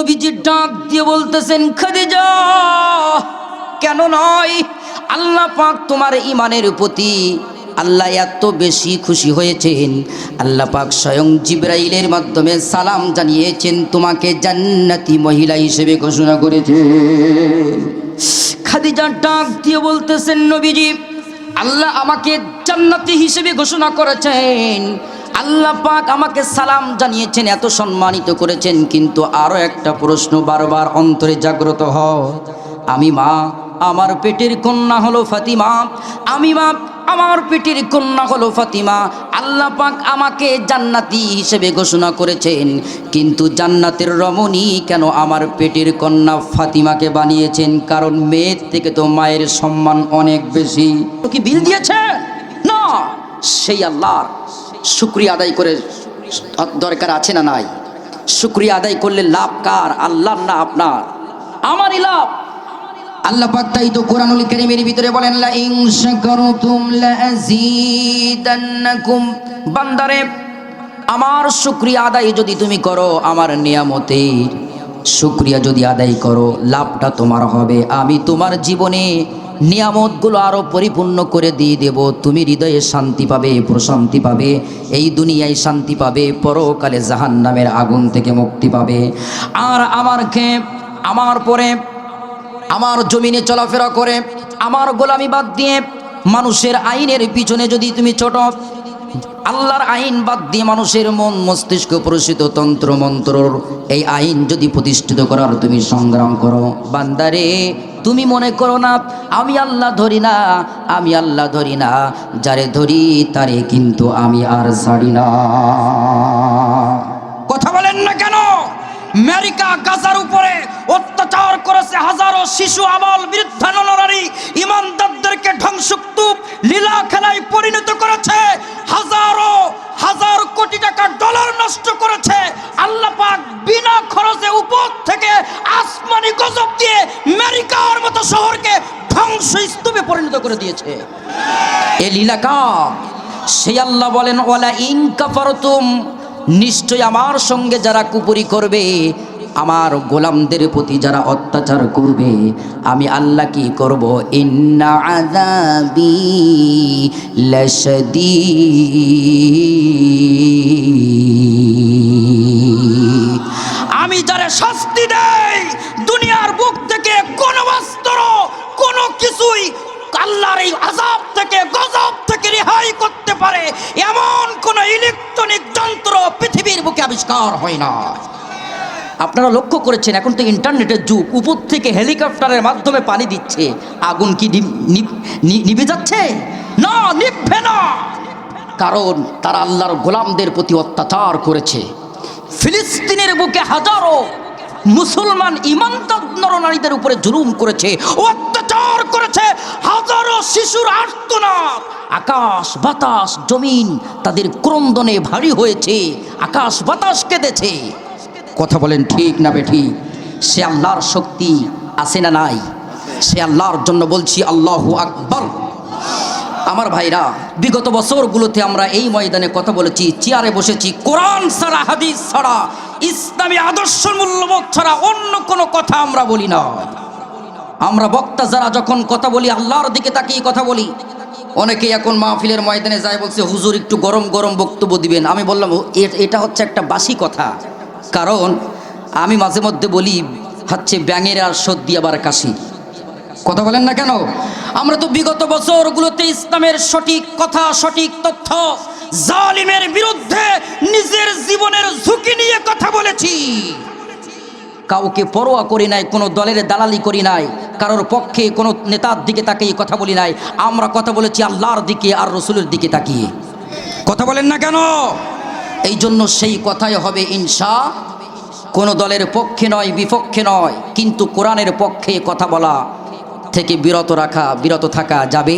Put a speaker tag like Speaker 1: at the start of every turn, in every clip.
Speaker 1: নবীজি ডাক দিয়ে বলতেছেন, খাদিজা, কেন নয়? আল্লাহ পাক তোমার ইমানের প্রতি আল্লাহ এত বেশি খুশি হয়েছেন। আল্লাহ পাক স্বয়ং জিব্রাইলের মাধ্যমে সালাম জানিয়েছেন, তোমাকে জান্নাতি মহিলা হিসেবে ঘোষণা করেছেন। খাদিজা ডাক দিয়ে বলতেছেন, নবীজি, আল্লাহ আমাকে জান্নাতি হিসেবে ঘোষণা করেছেন। আল্লাহ পাক আমাকে সালাম জানিয়েছেন, এত সম্মানিত করেছেন, কিন্তু আরও একটা প্রশ্ন বারবার অন্তরে জাগ্রত হয় আমি মা, আমার পেটের কন্যা হলো ফাতিমা। আমি মা, আমার পেটের কন্যা হলো ফাতিমা। আল্লাহ পাক আমাকে জান্নাতি হিসেবে ঘোষণা করেছেন, কিন্তু জান্নাতের রমণী কেন আমার পেটের কন্যা ফাতিমাকে বানিয়েছেন? কারণ মেয়ের থেকে তো মায়ের সম্মান অনেক বেশি। কি বিল দিয়েছে? না, সেই আল্লাহর শুক্রিয়া আদায় করে দরকার আছে না নাই? শুক্রিয়া আদায় করলে লাভ কার? আল্লাহর না আপনার? আমারই লাভ। আল্লাহ পাক তো কোরআনুল কারীমের ভিতরে বলেন লা ইন শাকারতুম লা আযীদান্নাকুম বান্দারে, আমার শুকরিয়া আদায় যদি তুমি করো, আমার নিয়ামতের শুকরিয়া যদি আদায় করো, লাভটা তোমার হবে। আমি তোমার জীবনে নিয়ামতগুলো আরও পরিপূর্ণ করে দিয়ে দেব। তুমি হৃদয়ে শান্তি পাবে, প্রশান্তি পাবে, এই দুনিয়ায় শান্তি পাবে, পরকালে জাহান নামের আগুন থেকে মুক্তি পাবে। আর আমার খেয়ে আমার পরে, আমার জমিনে চলাফেরা করে, আমার গোলামি বাদ দিয়ে মানুষের আইনের পিছনে যদি তুমি ছোট, আল্লাহর আইন বাদ দিয়ে মানুষের মন মস্তিষ্ক প্রসিত তন্ত্র মন্ত্রর এই আইন যদি প্রতিষ্ঠিত করার তুমি সংগ্রাম করো। বান্দারে তুমি মনে করো না, আমি আল্লাহ ধরি না, আমি আল্লাহ ধরি না, যারে ধরি তারে কিন্তু আমি আর ছাড়ি না। কথা বলেন না কেন? আমেরিকা গাজার উপরে অত্যাচার করেছে হাজারো শিশু আবাল বৃদ্ধা, নরনারী, ইমানদারদেরকে ধ্বংসস্তূপ, লীলা খেলায় পরিণত করেছে হাজারো হাজার কোটি টাকা ডলার নষ্ট করেছে। আল্লাহ পাক বিনা খরচে উপর থেকে আসমানি গজব দিয়ে আমেরিকার মতো শহরকে ধ্বংসস্তূপে পরিণত করে দিয়েছে। এ লীলাকা সেই আল্লাহ বলেন, ওয়ালা ইন কাফারতুম নিশ্চয় আমার সঙ্গে যারা কুপুরি করবে আমার গোলামদের প্রতি যারা অত্যাচার করবে, আমি আল্লাহ কি করব? ইন্না আযাবি লাশাদীদ। আমি যারা শাস্তি দেই, দুনিয়ার বুক থেকে কোন বস্ত্র কোনো কিছুই আল্লাহর এই আজাব থেকে গজব থেকে রেহাই করতে পারে, এমন কোন ইলেকট্রনিক যন্ত্র পৃথিবীর বুকে আবিষ্কার হয় না। আপনারা লক্ষ্য করেছেন, এখন তো ইন্টারনেটের যুগ, উপর থেকে হেলিকপ্টারের মাধ্যমে পানি দিচ্ছে। আগুন কি নিভ- যাচ্ছে? না, নিভবে না! কারণ তারা আল্লাহর গোলামদের প্রতি অত্যাচার করেছে। ফিলিস্তিনের বুকে হাজারো মুসলমান ইমানদার নরনারীদের উপরে জুলুম করেছে, অত্যাচার করেছে, হাজারো শিশুর আর্তনাদ। আকাশ বাতাস, জমিন তাদের ক্রন্দনে ভারী হয়েছে, আকাশ বাতাস কেঁদেছে। কথা বলেন, ঠিক না বেঠি? সে আল্লাহর শক্তি আছে না নাই? সে আল্লাহর জন্য বলছি, আল্লাহ আকবর। আমার ভাইরা, বিগত বছরগুলোতে আমরা এই ময়দানে কথা বলেছি, চেয়ারে বসেছি, কোরআন ছাড়া, হাদিস ছাড়া, ইসলামী আদর্শ মূল্যবোধ ছাড়া অন্য কোনো কথা আমরা বলি না। আমরা বক্তা যারা যখন কথা বলি, আল্লাহর দিকে তাকিয়ে কথা বলি। অনেকে এখন মাহফিলের ময়দানে যায়, বলছে, হুজুর, একটু গরম গরম বক্তব্য দিবেন। আমি বললাম এটা হচ্ছে একটা বাসি কথা। কারণ আমি মাঝে মধ্যে বলি, হচ্ছে ব্যাঙের আর সর্দি আবার কাশি। কথা বলেন না কেন? আমরা তো বিগত বছরগুলোতে ইসলামের সঠিক কথা, সঠিক তথ্য, জালিমের বিরুদ্ধে নিজের জীবনের ঝুঁকি নিয়ে কথা বলেছি। কাউকে পরোয়া করি নাই, কোনো দলের দালালি করি নাই, কারোর পক্ষে কোনো নেতার দিকে তাকিয়ে কথা বলি নাই। আমরা কথা বলেছি আল্লাহর দিকে আর রসুলের দিকে তাকিয়ে। কথা বলেন না কেন? এই জন্য সেই কথাই হবে ইনসা কোনো দলের পক্ষে নয়, বিপক্ষে নয়, কিন্তু কোরআনের পক্ষে কথা বলা থেকে বিরত রাখা, বিরত থাকা যাবে।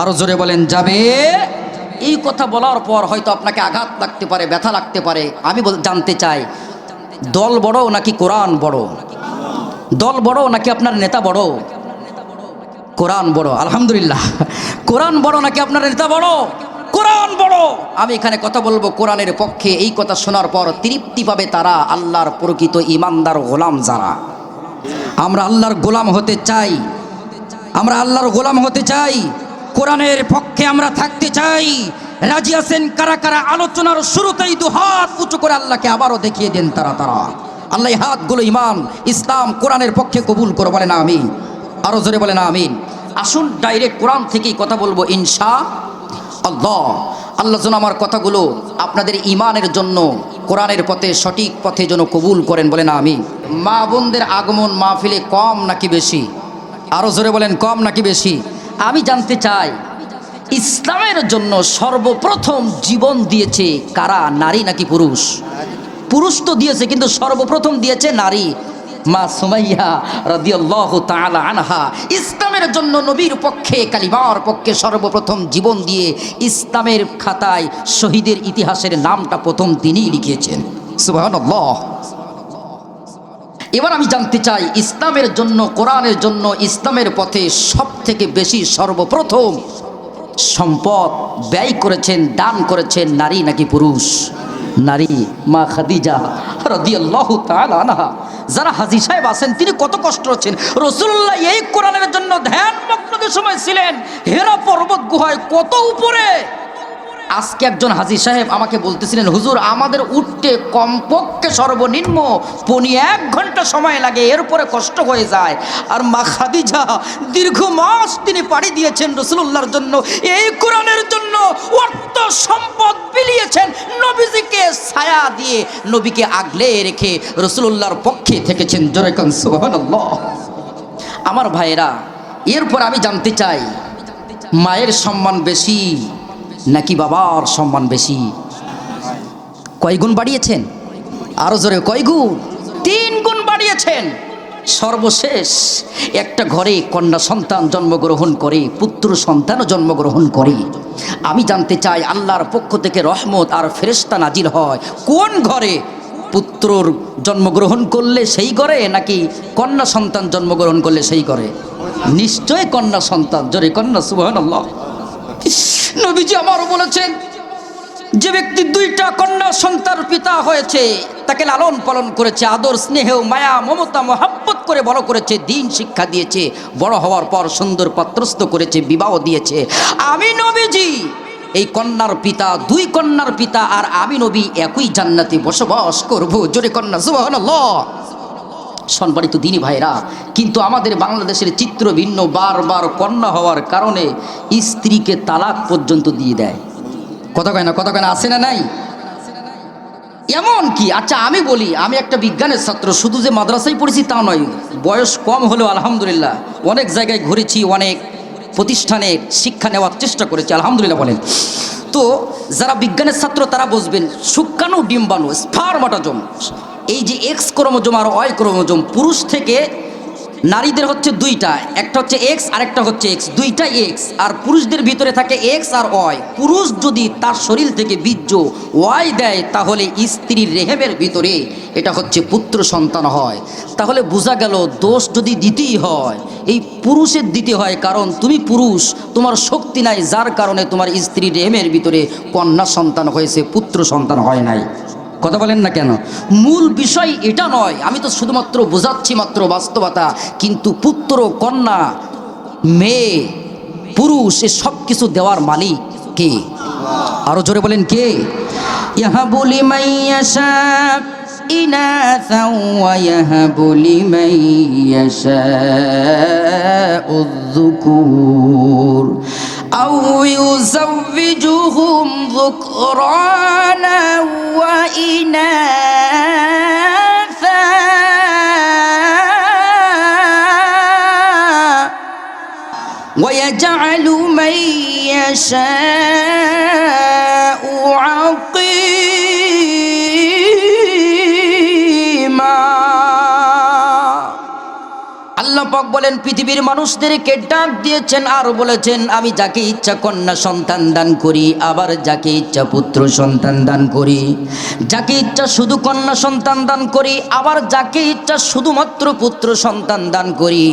Speaker 1: আরও জোরে বলেন, যাবে। এই কথা বলার পর হয়তো আপনাকে আঘাত লাগতে পারে, ব্যথা লাগতে পারে। আমি জানতে চাই, দল বড় নাকি কোরআন বড়? দল বড় নাকি আপনার নেতা বড়? কোরআন বড়, আলহামদুলিল্লাহ। কোরআন বড় নাকি আপনার নেতা বড়? কোরআন বড় আমি এখানে কথা বলব কোরআনের পক্ষে। এই কথা শোনার পর তৃপ্তি পাবে তারা আল্লাহর প্রকৃত ইমানদার গোলাম যারা। আমরা আল্লাহর গোলাম হতে চাই। আমরা আল্লাহর গোলাম হতে চাই। কোরআনের পক্ষে আমরা থাকতে চাই। রাজি আছেন কারা কারা? আলোচনার শুরুতেই দু হাত উঁচু করে আল্লাহকে আবারও দেখিয়ে দেন তারা তারা। আল্লাহ হাতগুলো ইমান, ইসলাম কোরআনের পক্ষে কবুল করে বলে না আমিন। আরও জোরে বলে না আমিন। আসুন ডাইরেক্ট কোরআন থেকেই কথা বলব। ইনশা আল্লাহ আল্লাহ যেন আমার কথাগুলো আপনাদের ইমানের জন্য কোরআনের পথে, সঠিক পথে যেন কবুল করেন বলে না আমি মা বোনদের আগমন মাহফিলে কম নাকি বেশি? আরও জোরে বলেন, কম নাকি বেশি? আমি জানতে চাই, ইসলামের জন্য সর্বপ্রথম জীবন দিয়েছে কারা? নারী নাকি পুরুষ? পুরুষ তো দিয়েছে, কিন্তু সর্বপ্রথম দিয়েছে নারী। মা সুমাইয়া রাদিয়াল্লাহু তাআলা আনহা ইসলামের জন্য নবীর পক্ষে, কালিমার পক্ষে সর্বপ্রথম জীবন দিয়ে ইসলামের খাতায় শহীদের ইতিহাসের নামটা প্রথম তিনিই লিখিয়েছেন। সুবহানাল্লাহ। এবার আমি জানতে চাই, ইসলামের জন্য, কোরআনের জন্য ইসলামের পথে সব থেকে বেশি সর্বপ্রথম সম্পদ ব্যয় করেছেন, দান করেছেন নারী নাকি পুরুষ? নারী মা খাদিজা রদিয়াল্লাহু তাআলা আনহা। যারা হাজি সাহেব আছেন, তিনি কত কষ্ট হচ্ছেন। রসুল্লাহ এই কোরআনের জন্য ধ্যান মগ্নদের সময় ছিলেন। হেরা পর্বত গুহায় কত উপরে? আজকে একজন হাজি সাহেব আমাকে বলতেছিলেন, হুজুর, আমাদের উঠতে কমপক্ষে সর্বনিম্ন পনি এক ঘণ্টা সময় লাগে, এরপরে কষ্ট হয়ে যায়। আর মা খাদিজা দীর্ঘ মাস তিনি পাড়ি দিয়েছেন রসুল্লাহর জন্য, এই কোরআনের জন্য অর্থ সম্পদ বিলিয়েছেন নবীজিকে ছায়া দিয়ে, নবীকে আগলে রেখে রসুল্লাহর পক্ষে থেকেছেন। জোরেকন আমার ভাইয়েরা, এরপর আমি জানতে চাই, মায়ের সম্মান বেশি নাকি বাবার সম্মান বেশি? কয় গুণ বাড়িয়েছেন? আরও জোরে কয় গুণ? তিন গুণ বাড়িয়েছেন। সর্বশেষ একটা ঘরে কন্যা সন্তান জন্মগ্রহণ করে, পুত্র সন্তানও জন্মগ্রহণ করে। আমি জানতে চাই আল্লাহর পক্ষ থেকে রহমত আর ফেরেশতা নাজিল হয় কোন ঘরে? পুত্রর জন্মগ্রহণ করলে সেই ঘরে নাকি কন্যা সন্তান জন্মগ্রহণ করলে সেই ঘরে? নিশ্চয় কন্যা সন্তান। জোরে কন্যা সুবহান আল্লাহ নবীজি আমারও বলেছেন, যে ব্যক্তি দুইটা কন্যা সন্তান পিতা হয়েছে, তাকে লালন পালন করেছে, আদর, স্নেহ, মায়া, মমতা, মহাব্বত করে বড় করেছে, দিন শিক্ষা দিয়েছে, বড় হওয়ার পর সুন্দর পাত্রস্থ করেছে, বিবাহ দিয়েছে। আমি নবীজি, এই কন্যার পিতা, দুই কন্যার পিতা, আর আমি নবী একই জান্নাতে বসবাস করব। জোরে কন্যা, সুবহানাল্লাহ। সম্মানিত দিনী ভাইরা কিন্তু আমাদের বাংলাদেশের চিত্র ভিন্ন, বারবার কন্যা হওয়ার কারণে স্ত্রীকে তালাক পর্যন্ত দিয়ে দেয়। কথা কয় না, কথা কয় না, আছে না নাই? এমন কি? আচ্ছা আমি বলি, আমি একটা বিজ্ঞানের ছাত্র, শুধু যে মাদ্রাসায় পড়েছি তা নয়, বয়স কম হলেও আলহামদুলিল্লাহ, অনেক জায়গায় ঘুরেছি, অনেক প্রতিষ্ঠানে শিক্ষা নেওয়ার চেষ্টা করেছি, আলহামদুলিল্লাহ বলেন। তো যারা বিজ্ঞানের ছাত্র, তারা বুঝবেন, শুক্রাণু, ডিম্বাণু স্পারমাটাজম এই যে এক্স ক্রোমোজম আর অয় ক্রোমোজম, পুরুষ থেকে নারীদের হচ্ছে দুইটা, একটা হচ্ছে এক্স আর একটা হচ্ছে এক্স দুইটা এক্স আর পুরুষদের ভিতরে থাকে এক্স আর ওয়াই পুরুষ যদি তার শরীর থেকে বীর্য ওয়াই দেয়, তাহলে স্ত্রীর রেহেমের ভিতরে এটা হচ্ছে পুত্র সন্তান হয়। তাহলে বোঝা গেল দোষ যদি দিতেই হয়, এই পুরুষের দিতে হয় কারণ তুমি পুরুষ, তোমার শক্তি নাই, যার কারণে তোমার স্ত্রীর রেহেমের ভিতরে কন্যা সন্তান হয়েছে, পুত্র সন্তান হয় নাই। কথা বলেন না কেন মূল বিষয় এটা নয় আমি তো শুধুমাত্র বোঝাচ্ছি মাত্র বাস্তবতা কিন্তু পুত্র কন্যা মেয়ে পুরুষ এ সব কিছু দেওয়ার মালিক কে আরো জোরে বলেন কে ইহা বলি মাইয়াশা إناثا ويهب لمن يشاء الذكور أو يزوجهم ذكرانا يشاء বলেন, পৃথিবীর মানুষদেরকে ডাক দিয়েছেন আর বলেছেন, আমি যাকে ইচ্ছা কন্যা সন্তান দান করি, আবার যাকে ইচ্ছা পুত্র সন্তান দান করি। যাকে ইচ্ছা শুধু কন্যা সন্তান দান করি, আবার যাকে ইচ্ছা শুধুমাত্র পুত্র সন্তান দান করি।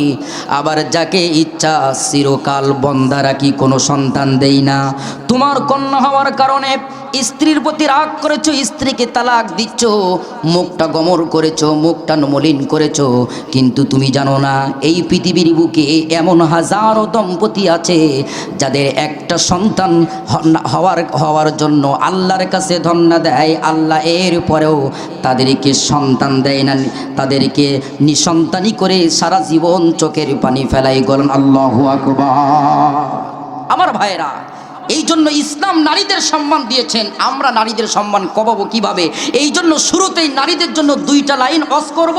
Speaker 1: আবার যাকে ইচ্ছা চিরকাল বন্দা রাখি কোনো সন্তান দেই না। তোমার কন্যা হওয়ার কারণে স্ত্রীর প্রতি রাগ করেছ, স্ত্রীকে তালাক দিচ্ছ, মুখটা গমর করেছ, মুখটা মলিন করেছ, কিন্তু তুমি জানো না, এই পৃথিবীর বুকে এমন হাজারো দম্পতি আছে, যাদের একটা সন্তান হওয়ার হওয়ার জন্য আল্লাহর কাছে ধন্যা দেয়, আল্লাহ এর পরেও তাদেরকে সন্তান দেয় না, তাদেরকে নিঃসন্তানই করে সারা জীবন চোখের পানি ফেলাই গলেন। আল্লাহ আমার ভাইরা এই জন্য ইসলাম নারীদের সম্মান দিয়েছেন। আমরা নারীদের সম্মান কমাবো কীভাবে? এই জন্য শুরুতেই নারীদের জন্য দুইটা লাইন অস করব,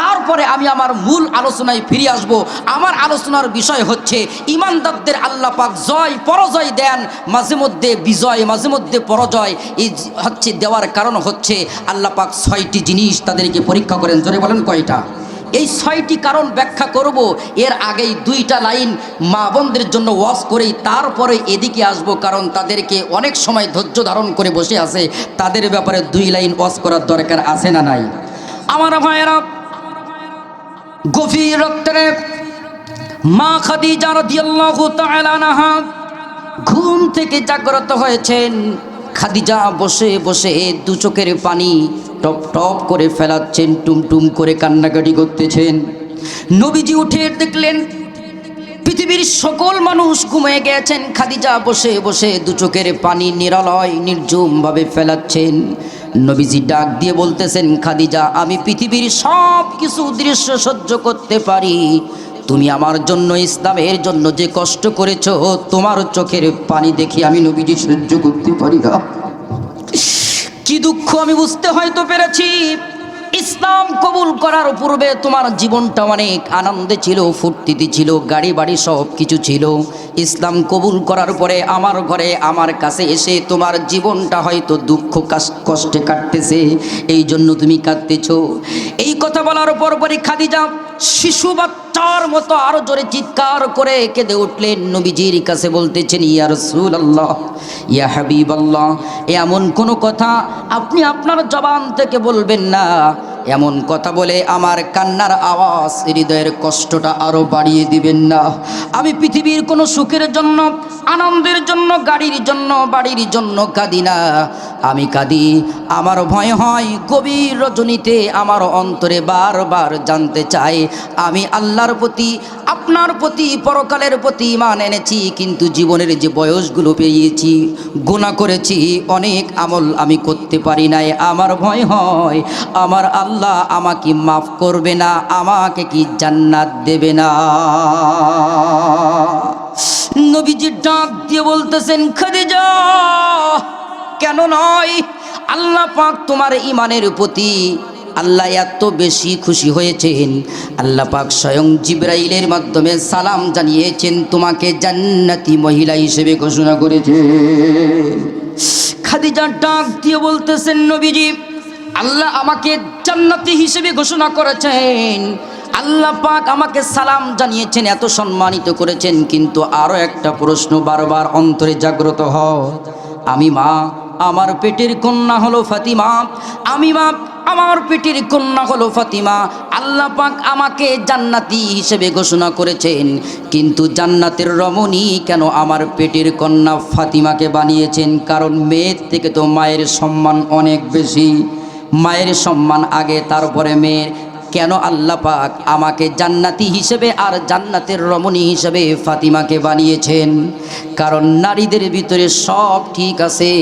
Speaker 1: তারপরে আমি আমার মূল আলোচনায় ফিরে আসব। আমার আলোচনার বিষয় হচ্ছে, ইমানদারদের আল্লাহ পাক জয় পরাজয় দেন, মাঝে মধ্যে বিজয়, মাঝে মধ্যে পরাজয়। এই হচ্ছে দেওয়ার কারণ হচ্ছে, আল্লাহ পাক ছয়টি জিনিস তাদেরকে পরীক্ষা করেন। জোরে বলেন কয়টা? এই ছয়টি কারণ ব্যাখ্যা করব। এর আগেই দুইটা লাইন মা বোনদের জন্য ওয়াজ করেই তারপরে এদিকে আসব কারণ তাদেরকে অনেক সময় ধৈর্য ধারণ করে বসে আছে। তাদের ব্যাপারে দুই লাইন ওয়াজ করার দরকার আছে না নাই? আমার ভাইয়েরা, গভীর রক্তের মা খাদিজা রাদিয়াল্লাহু তাআলা আনহা ঘুম থেকে জাগ্রত হয়েছেন। খাদিজা বসে বসে দু চোখের পানি টপ টপ করে ফেলাচ্ছেন, টুমটুম করে কান্নাকাটি করতেছেন। নবীজি উঠে দেখলেন, পৃথিবীর সকল মানুষ ঘুমিয়ে গেছেন, খাদিজা বসে বসে দু চোখের পানি নিরালয়, নির্জুমভাবে ফেলাচ্ছেন। নবীজি ডাক দিয়ে বলতেছেন, খাদিজা, আমি পৃথিবীর সব কিছু দৃশ্য সহ্য করতে পারি। তুমি আমার জন্য, ইসলামের জন্য যে কষ্ট করেছ, তোমার চোখের পানি দেখে আমি নবীজি সহ্য করতে পারি না। কি দুঃখ আমি বুঝতে হয়তো পেরেছি। ইসলাম কবুল করার পূর্বে তোমার জীবনটা অনেক আনন্দে ছিল, ফুর্তিতে ছিল, গাড়ি বাড়ি সব কিছু ছিল। ইসলাম কবুল করার পরে আমার ঘরে আমার কাছে এসে তোমার জীবনটা হয়তো দুঃখ কষ্টে কাটতেছে। এই জন্য তুমি কাঁদতেছ। এই কথা বলার পর পরে খাদিজা শিশু বাচ্চার মতো আরও জোরে চিৎকার করে কেঁদে উঠলেন। নবীজির কাছে বলতেছেন, ইয়া রসুল আল্লাহ ইয়া হাবিব আল্লাহ এমন কোনো কথা আপনি আপনার জবান থেকে বলবেন না। এমন কথা বলে আমার কান্নার আওয়াজ হৃদয়ের কষ্টটা আরও বাড়িয়ে দিবেন না। আমি পৃথিবীর কোনো সুখের জন্য, আনন্দের জন্য, গাড়ির জন্য, বাড়ির জন্য কাঁদি না। আমি কাঁদি, আমার ভয় হয় গভীর রজনীতে আমার অন্তরে বারবার জানতে চাই আমি আল্লাহর প্রতি, আপনার প্রতি, পরকালের প্রতি মান এনেছি, কিন্তু জীবনের যে বয়সগুলো পেয়েছি গুণা করেছি, অনেক আমল আমি করতে পারি নাই। আমার ভয় হয়, আমার আল্লাহ আমাকে মাফ করবে না, আমাকে কি জান্নাত দেবে না। নবীজি ডাক দিয়ে বলতেছেন, খাদিজা কেন নয়? আল্লাহ পাক তোমার ইমানের প্রতি আল্লাহ এত বেশি খুশি হয়েছেন। আল্লাহ পাক স্বয়ং জিব্রাইলের মাধ্যমে সালাম জানিয়েছেন, তোমাকে জান্নাতি মহিলা হিসেবে ঘোষণা করেছে। খাদিজা ডাক দিয়ে বলতেছেন, নবীজি, আল্লাহ আমাকে জান্নাতি হিসেবে ঘোষণা করেছেন। আল্লাহ পাক আমাকে সালাম জানিয়েছেন, এত সম্মানিত করেছেন। কিন্তু আরও একটা প্রশ্ন বারবার অন্তরে জাগ্রত হয়। আমি মা আমার পেটের কন্যা হলো ফাতিমা। আমি মা, আমার পেটের কন্যা হলো ফাতিমা। আল্লাহ পাক আমাকে জান্নাতি হিসেবে ঘোষণা করেছেন। কিন্তু জান্নাতের রমণী কেন আমার পেটের কন্যা ফাতিমাকে বানিয়েছেন? কারণ মেয়ের থেকে তো মায়ের সম্মান অনেক বেশি। মায়ের সম্মান আগে, তারপরে মেয়ের। কেন আল্লাহ পাক আমাকে জান্নাতি হিসেবে আর জান্নাতের রমণী হিসেবে ফাতিমাকে বানিয়েছেন? কারণ নারীদের ভিতরে সব ঠিক আছে,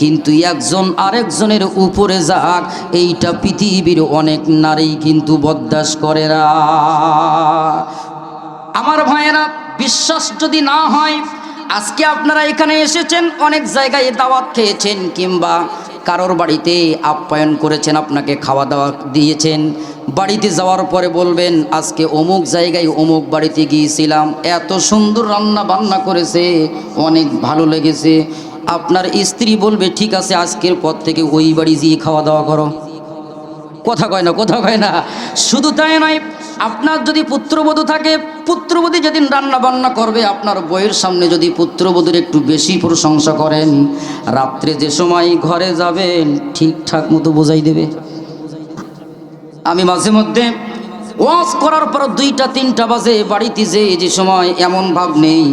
Speaker 1: কিন্তু একজন আরেকজনের উপরে যাক, এইটা পৃথিবীর অনেক নারী কিন্তু বরদাস্ত করে না। আমার ভাইয়েরা, বিশ্বাস যদি না হয়, আজকে আপনারা এখানে এসেছেন, অনেক জায়গায় দাওয়াত খেয়েছেন কিংবা কারোর বাড়িতে আপ্যায়ন করেছেন, আপনাকে খাওয়া দাওয়া দিয়েছেন, বাড়িতে যাওয়ার পরে বলবেন, আজকে অমুক জায়গায় অমুক বাড়িতে গিয়েছিলাম, এত সুন্দর রান্না বান্না করেছে, অনেক ভালো লেগেছে। আপনার স্ত্রী বলবে, ঠিক আছে, আজকের পর থেকে ওই বাড়ি গিয়ে খাওয়া দাওয়া করো। কথা কয় না, কথা কয় না। শুধু তাই নয়, আপনার যদি পুত্রবধূ থাকে, পুত্রবধূ যেদিন রান্না বান্না করবে, আপনার বইয়ের সামনে যদি পুত্রবধূর একটু বেশি প্রশংসা করেন, রাত্রে যে সময় ঘরে যাবেন, ঠিকঠাক মতো বোঝাই দেবে। আমি মাঝে মধ্যে ওয়াজ করার পর দুইটা, তিনটা বাজে, বাড়িতে যে যে সময় এমন ভাব নেই।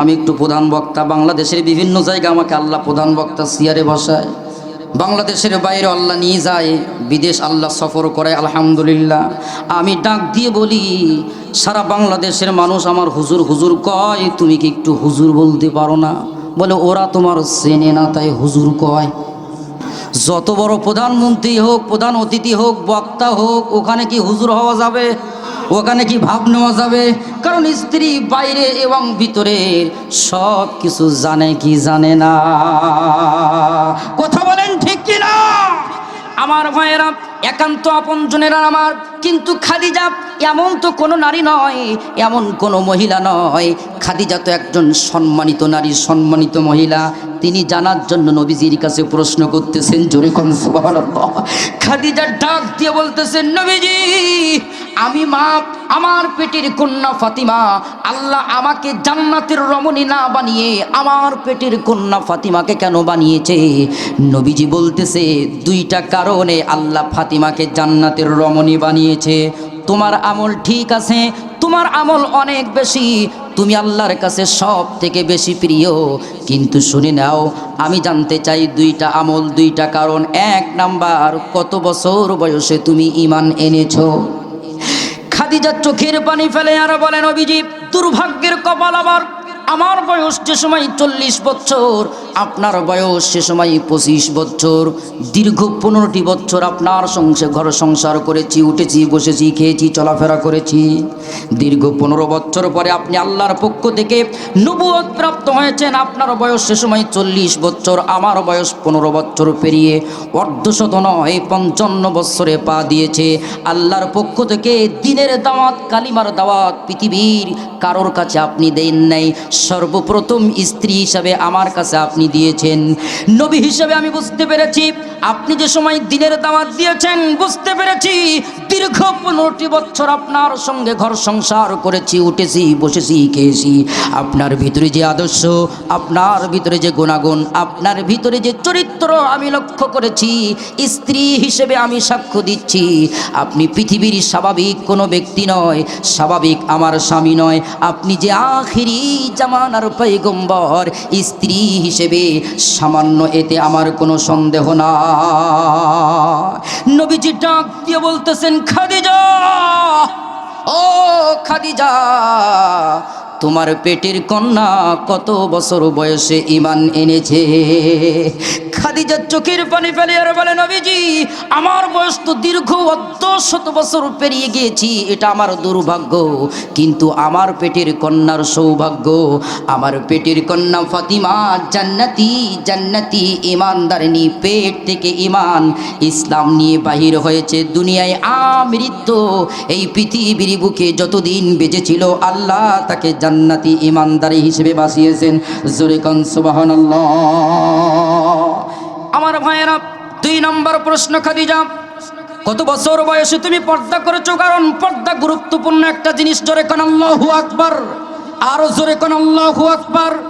Speaker 1: আমি একটু প্রধান বক্তা, বাংলাদেশের বিভিন্ন জায়গা আমাকে আল্লাহ প্রধান বক্তা, সিয়ারে বসায়। বাংলাদেশের বাইরে আল্লাহ নিয়ে যায়, বিদেশ আল্লাহ সফর করে, আলহামদুলিল্লাহ। আমি ডাক দিয়ে বলি, সারা বাংলাদেশের মানুষ আমার হুজুর হুজুর কয়? তুমি কি একটু হুজুর বলতে পারো না? বলে, ওরা তোমার চেনে না, তাই হুজুর কয়। যত বড় প্রধানমন্ত্রী হোক, প্রধান অতিথি হোক, বক্তা হোক, ওখানে কি হুজুর হওয়া যাবে? ওখানে কি ভাব নেওয়া যাবে? কারণ স্ত্রী বাইরে এবং ভিতরে সব কিছু জানে কি জানে না। কথা বলেন ঠিক কিনা? আমার ভাইয়েরা একান্ত আপনজনেরা আমার। কিন্তু খাদিজা, এমন তো কোনো নারী নয়, এমন কোনো মহিলা নয়। খাদিজা তো একজন সম্মানিত নারী, সম্মানিত মহিলা। তিনি জানার জন্য নবীজির কাছে প্রশ্ন করতেছেন, জোরে কোন খাদিজা ডাক দিয়ে বলতেছেন, নবীজি, আমি মা, আমার পেটের কন্যা ফাতিমা। আল্লাহ আমাকে জান্নাতের রমণী না বানিয়ে আমার পেটের কন্যা ফাতিমাকে কেন বানিয়েছে? নবীজি বলতেছে, দুইটা কারণে আল্লাহ ফাতিমাকে জান্নাতের রমণী বানিয়েছে। তোমার আমল ঠিক আছে, তোমার আমল অনেক বেশি, তুমি আল্লাহর কাছে সব থেকে বেশি প্রিয়। কিন্তু শুনে নাও, আমি জানতে চাই দুইটা আমল, দুইটা কারণ। এক নাম্বার, কত বছর বয়সে তুমি ইমান এনেছো? খাদিজার চোখের পানি ফেলে আর বলেন, অভিজিৎ, দুর্ভাগ্যের কপাল আবার আমার বয়স যে সময় চল্লিশ বছর, আপনার বয়স সে সময় পঁচিশ বছর, দীর্ঘ পনেরোটি বছর আপনার সংসার ঘর সংসার করেছি, উঠেছি, বসেছি, খেয়েছি, চলাফেরা করেছি। দীর্ঘ পনেরো বছর পরে আপনি আল্লাহর পক্ষ থেকে নবুয়ত প্রাপ্ত হয়েছেন, আপনার বয়স সে সময় চল্লিশ বছর, আমার বয়স পনেরো বছর পেরিয়ে অর্ধশত নয়, পঞ্চান্ন বছরে পা দিয়েছে। আল্লাহর পক্ষ থেকে দিনের দাওয়াত, কালিমার দাওয়াত পৃথিবীর কারোর কাছে আপনি দেন নাই। সর্বপ্রথম স্ত্রী হিসাবে আমার কাছে আপনি দিয়েছেন। নবী হিসাবে আমি বুঝতে পেরেছি, আপনি যে সময় দিনের দাওয়াত দিয়েছেন, বুঝতে পেরেছি, দীর্ঘ পনেরোটি বছর আপনার সঙ্গে ঘর সংসার করেছি, উঠেছি, বসেছি, খেয়েছি। আপনার ভিতরে যে আদর্শ, আপনার ভিতরে যে গুণাগুণ, আপনার ভিতরে যে চরিত্র আমি লক্ষ্য করেছি, স্ত্রী হিসেবে আমি সাক্ষ্য দিচ্ছি। আপনি পৃথিবীর স্বাভাবিক কোনো ব্যক্তি নয়, স্বাভাবিক আমার স্বামী নয়। আপনি যে আখিরি জামানার পৈগম্বর, স্ত্রী হিসেবে সামান্য এতে আমার কোনো সন্দেহ না নবীজি ডাক দিয়ে বলতেছেন, খাদিজা, ও খাদিজা তোমার পেটের কন্যা কত বছর বয়সে ইমান এনেছে? খাদিজার চোখের পানি ফেলে আর বলে, নবীজি, আমার বয়স তো দীর্ঘ, অর্ধ শত বছর পেরিয়ে গিয়েছি, এটা আমার দুর্ভাগ্য। কিন্তু আমার পেটের কন্যার সৌভাগ্য, আমার পেটের কন্যা ফাতিমা জান্নাতি জান্নাতি ইমানদারিনী পেট থেকে ইমান ইসলাম নিয়ে বাহির হয়েছে দুনিয়ায়। আমৃত্য এই পৃথিবীর বুকে যতদিন বেঁচেছিল আল্লাহ তাকে জান্নাতি ইমানদারি হিসেবে বাঁচিয়েছেন। জোরে সুবাহন আমার ভাইয়েরা, দুই নম্বর প্রশ্ন, খাদিজা। কত বছর বয়সে তুমি পর্দা করেছ? কারণ পর্দা গুরুত্বপূর্ণ একটা জিনিস। জোরে কন, আল্লাহু আকবার। আরও জোরে কন, আল্লাহু আকবার।